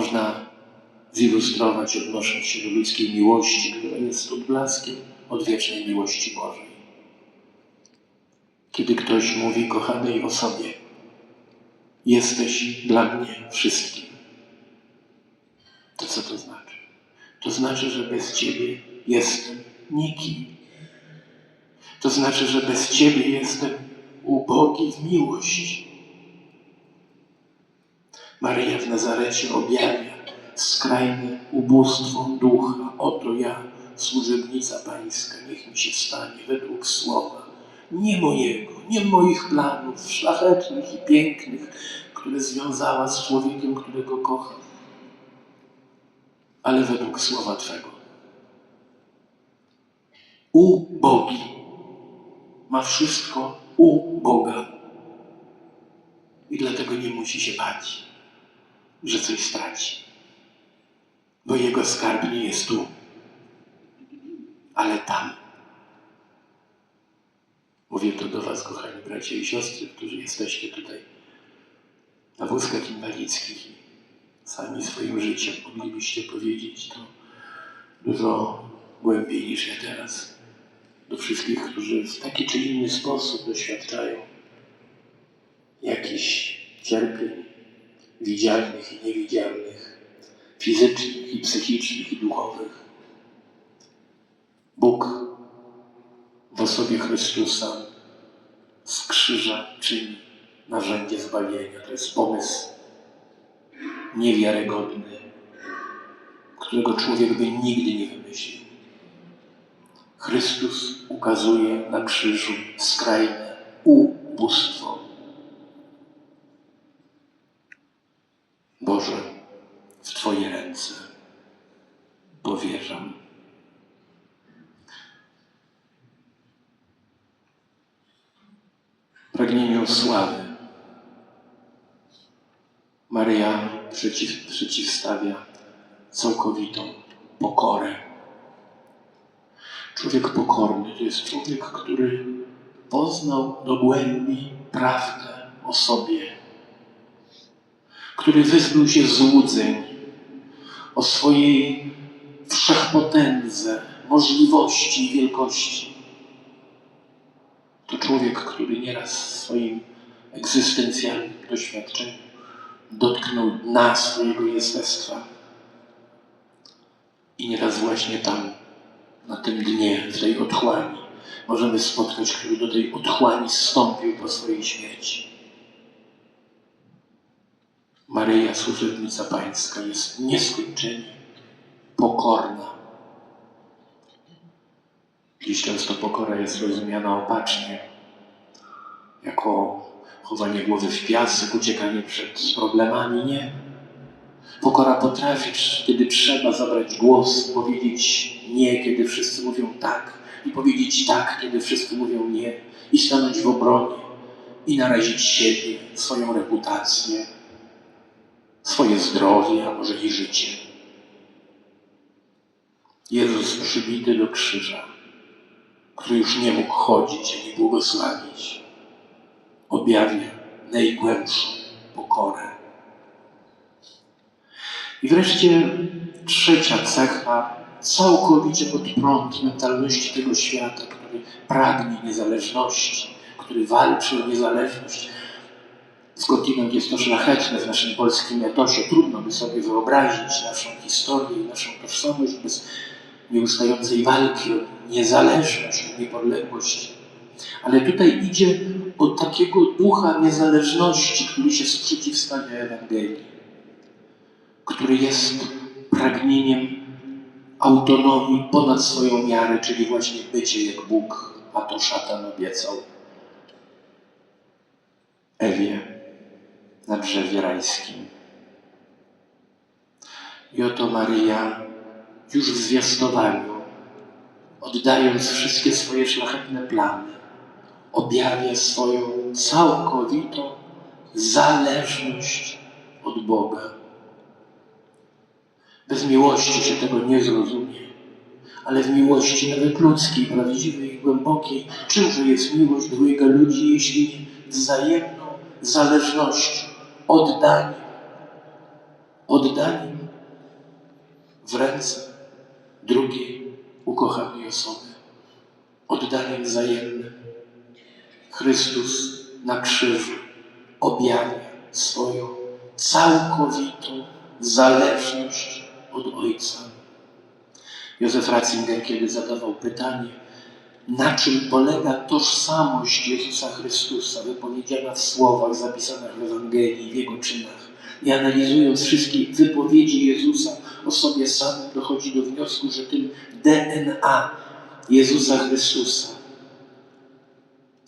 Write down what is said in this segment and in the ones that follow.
można zilustrować odnosząc się do ludzkiej miłości, która jest odblaskiem odwiecznej miłości Bożej. Kiedy ktoś mówi kochanej osobie, jesteś dla mnie wszystkim, to co to znaczy? To znaczy, że bez Ciebie jestem nikim. To znaczy, że bez Ciebie jestem ubogi w miłość. Maryja w Nazarecie objawia skrajne ubóstwo ducha. Oto ja, służebnica Pańska, niech mi się stanie według słowa. Nie mojego, nie moich planów szlachetnych i pięknych, które związała z człowiekiem, którego kocham, ale według słowa Twego. Ubogi ma wszystko u Boga i dlatego nie musi się bać, że coś straci, bo jego skarb nie jest tu, ale tam. Mówię to do Was, kochani bracia i siostry, którzy jesteście tutaj na wózkach inwalidzkich i sami swoim życiem moglibyście powiedzieć to dużo głębiej niż ja teraz. Do wszystkich, którzy w taki czy inny sposób doświadczają jakichś cierpień widzialnych i niewidzialnych, fizycznych i psychicznych i duchowych. Bóg w osobie Chrystusa z krzyża czyni narzędzie zbawienia. To jest pomysł niewiarygodny, którego człowiek by nigdy nie wymyślił. Chrystus ukazuje na krzyżu skrajne ubóstwo. Boże, w Twoje ręce powierzam. Pragnieniu sławy Maryja przeciw, przeciwstawia całkowitą pokorę. Człowiek pokorny to jest człowiek, który poznał do głębi prawdę o sobie, który wyzbył się złudzeń o swojej wszechpotędze, możliwości i wielkości. To człowiek, który nieraz w swoim egzystencjalnym doświadczeniu dotknął dna swojego jestestwa. I nieraz właśnie tam, na tym dnie, w tej otchłani, możemy spotkać, który do tej otchłani zstąpił po swojej śmierci. Maryja, służebnica Pańska, jest nieskończenie pokorna. Dziś często pokora jest rozumiana opacznie, jako chowanie głowy w piasek, uciekanie przed problemami. Nie. Pokora potrafi, kiedy trzeba zabrać głos, powiedzieć nie, kiedy wszyscy mówią tak, i powiedzieć tak, kiedy wszyscy mówią nie, i stanąć w obronie, i narazić siebie, swoją reputację, swoje zdrowie, a może i życie. Jezus przybity do krzyża, który już nie mógł chodzić ani błogosławić, objawia najgłębszą pokorę. I wreszcie trzecia cecha, całkowicie pod prąd mentalności tego świata, który pragnie niezależności, który walczy o niezależność. Skądinąd jest to szlachetne w naszym polskim etosie. Trudno by sobie wyobrazić naszą historię i naszą tożsamość bez nieustającej walki o niezależność, o niepodległość. Ale tutaj idzie o takiego ducha niezależności, który się sprzeciwstawia Ewangelii, który jest pragnieniem autonomii ponad swoją miarę, czyli właśnie bycie jak Bóg, a to szatan obiecał Ewie na drzewie rajskim. I oto Maryja już w zwiastowaniu, oddając wszystkie swoje szlachetne plany, objawia swoją całkowitą zależność od Boga. Bez miłości się tego nie zrozumie, ale w miłości nawet ludzkiej, prawdziwej i głębokiej, czymże jest miłość dwojga ludzi, jeśli nie wzajemną zależnością, oddaniem, oddaniem w ręce drugiej ukochanej osoby, oddaniem wzajemnym. Chrystus na krzyżu objawia swoją całkowitą zależność od Ojca. Józef Ratzinger, kiedy zadawał pytanie, na czym polega tożsamość Jezusa Chrystusa, wypowiedziana w słowach zapisanych w Ewangelii, w Jego czynach, i analizując wszystkie wypowiedzi Jezusa o sobie samym, dochodzi do wniosku, że tym DNA Jezusa Chrystusa,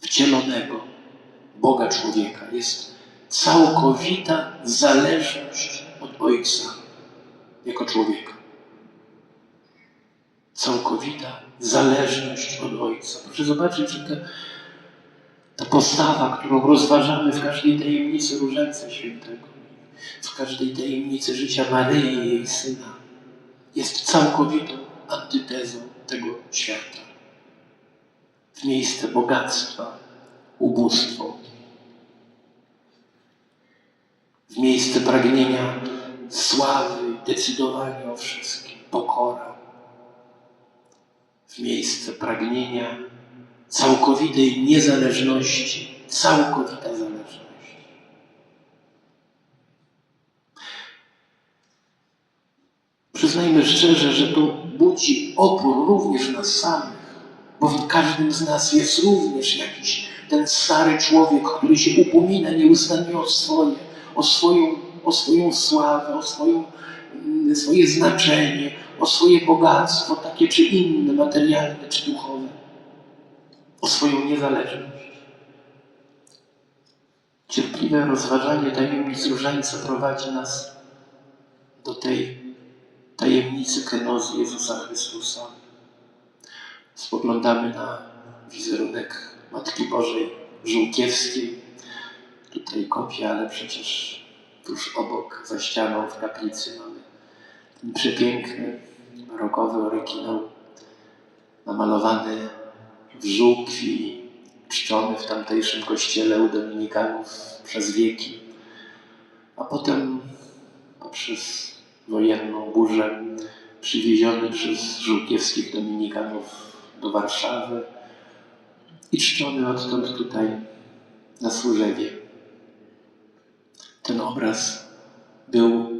wcielonego Boga człowieka, jest całkowita zależność od Ojca jako człowieka. Całkowita zależność od Ojca. Proszę zobaczyć, że ta, ta postawa, którą rozważamy w każdej tajemnicy Różańca Świętego, w każdej tajemnicy życia Maryi i jej Syna, jest całkowitą antytezą tego świata. W miejsce bogactwa, ubóstwo, w miejsce pragnienia sławy, decydowania o wszystkim, pokora, w miejsce pragnienia całkowitej niezależności, całkowita zależność. Przyznajmy szczerze, że to budzi opór również nas samych, bo w każdym z nas jest również jakiś ten stary człowiek, który się upomina nieustannie o swoje, o swoją, o swoją sławę, o swoją, mm, swoje znaczenie, o swoje bogactwo, takie czy inne, materialne czy duchowe, o swoją niezależność. Cierpliwe rozważanie tajemnic różańca prowadzi nas do tej tajemnicy kenozji Jezusa Chrystusa. Spoglądamy na wizerunek Matki Bożej Żółkiewskiej. Tutaj kopia, ale przecież tuż obok, za ścianą w kaplicy mamy ten przepiękny, barokowy oryginał, namalowany w żółkwi, czczony w tamtejszym kościele u dominikanów przez wieki, a potem poprzez wojenną burzę przywieziony przez żółkiewskich dominikanów do Warszawy i czczony odtąd tutaj na Służewie. Ten obraz był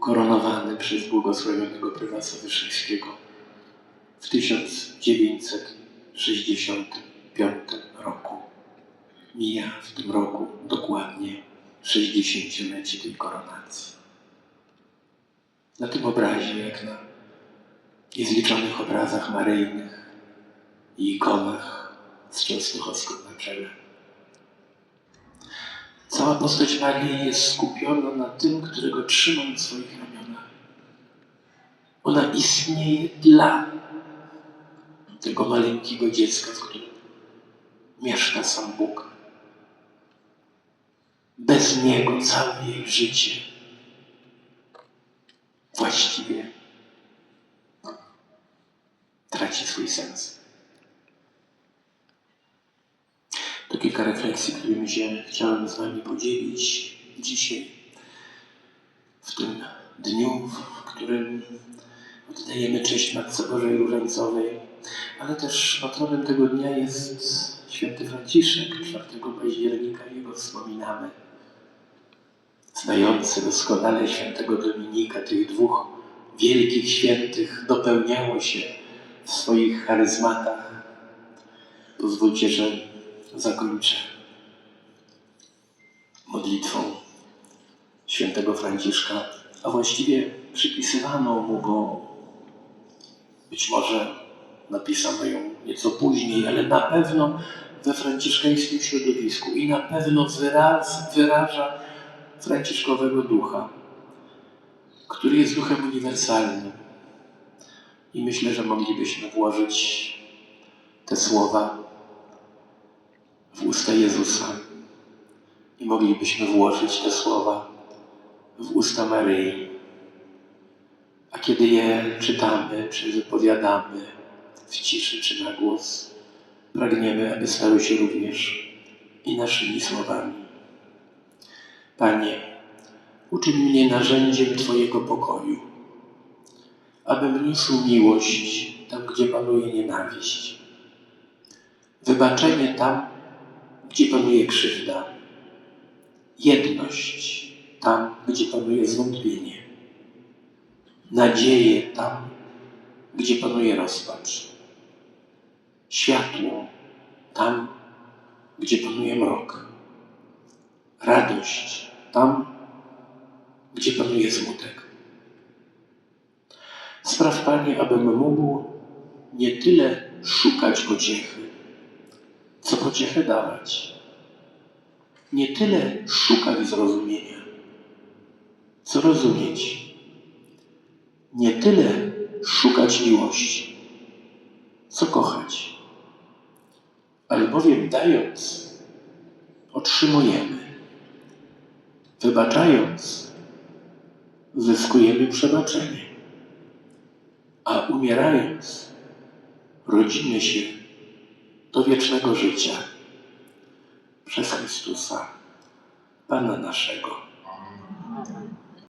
koronowany przez błogosławionego prywasa Wyszyńskiego w 1965 roku. Mija w tym roku dokładnie 60-lecie tej koronacji. Na tym obrazie, jak na niezliczonych obrazach maryjnych i ikonach z Częstochowską na czele. Cała postać Marii jest skupiona na tym, którego trzymam w swoich ramionach. Ona istnieje dla tego maleńkiego dziecka, w którym mieszka sam Bóg. Bez Niego całe jej życie właściwie traci swój sens. To kilka refleksji, którymi się chciałem z Wami podzielić dzisiaj, w tym dniu, w którym oddajemy cześć Matce Bożej Różańcowej, ale też patronem tego dnia jest święty Franciszek, 4 października, jego wspominamy. Znający doskonale świętego Dominika, tych dwóch wielkich świętych, dopełniało się w swoich charyzmatach. Pozwólcie, że zakończę modlitwą świętego Franciszka, a właściwie przypisywaną mu, bo być może napisano ją nieco później, ale na pewno we franciszkańskim środowisku i na pewno wyraz, wyraża franciszkowego ducha, który jest duchem uniwersalnym. I myślę, że moglibyśmy włożyć te słowa w usta Jezusa i moglibyśmy włożyć te słowa w usta Maryi. A kiedy je czytamy czy wypowiadamy w ciszy czy na głos, pragniemy, aby stały się również i naszymi słowami. Panie, Uczyń mnie narzędziem Twojego pokoju, abym niósł miłość tam, gdzie panuje nienawiść, wybaczenie tam, gdzie panuje krzywda, jedność tam, gdzie panuje zwątpienie, nadzieję tam, gdzie panuje rozpacz, światło tam, gdzie panuje mrok, radość tam, gdzie panuje smutek. Spraw, Panie, abym mógł nie tyle szukać pociechy, co pociechę dawać. Nie tyle szukać zrozumienia, co rozumieć. Nie tyle szukać miłości, co kochać. Albowiem dając, otrzymujemy. Wybaczając, zyskujemy przebaczenie. A umierając, rodzimy się do wiecznego życia przez Chrystusa, Pana naszego.